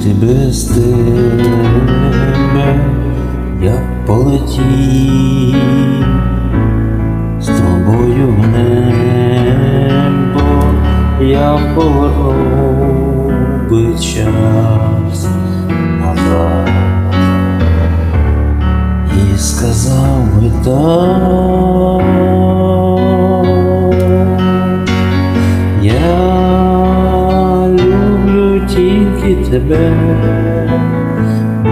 жити без тебе, я полетів з тобою в небо, я повернув би час назад. І сказав би так. Тебе,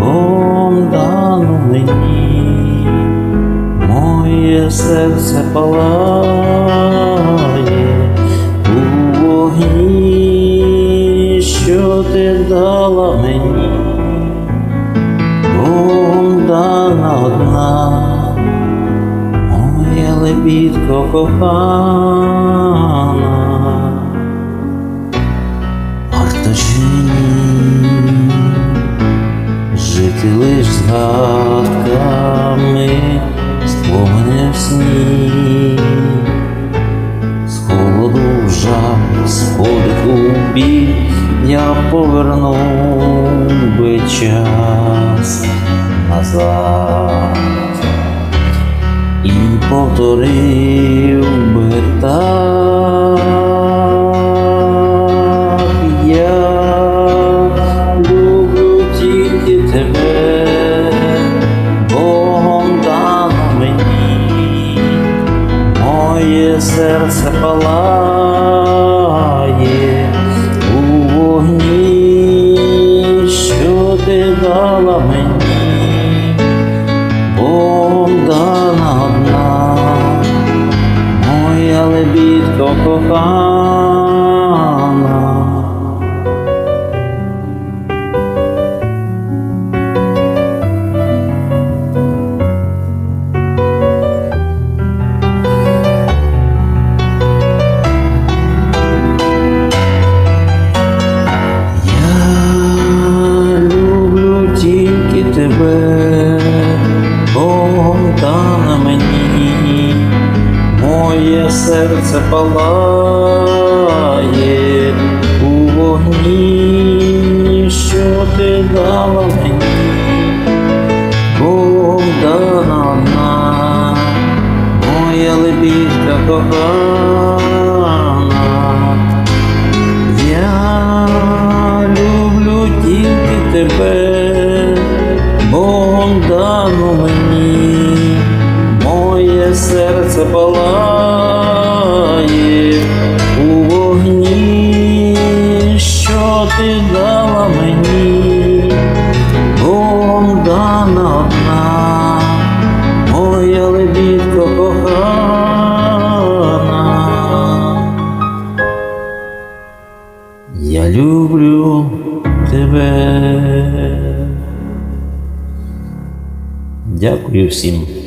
Бог дано мені, моє серце палає у вогні, що ти дала мені, Бог дана одна, моя лебідко кохана. Згадками, спомини в сні, з холоду в жах, з подиху біль я повернув би час назад і повторив би так. Серце палає у вогні, що ти дала мені. Дана одна, моя лебідко кохана. Моє серце палає у вогні, що ти дала мені, Богом дана моя лебідка кохана. Я люблю тільки тебе, серце палає у вогні, що ти дала мені, Богом дана одна, моя лебідко кохана. Я люблю тебе. Дякую всім.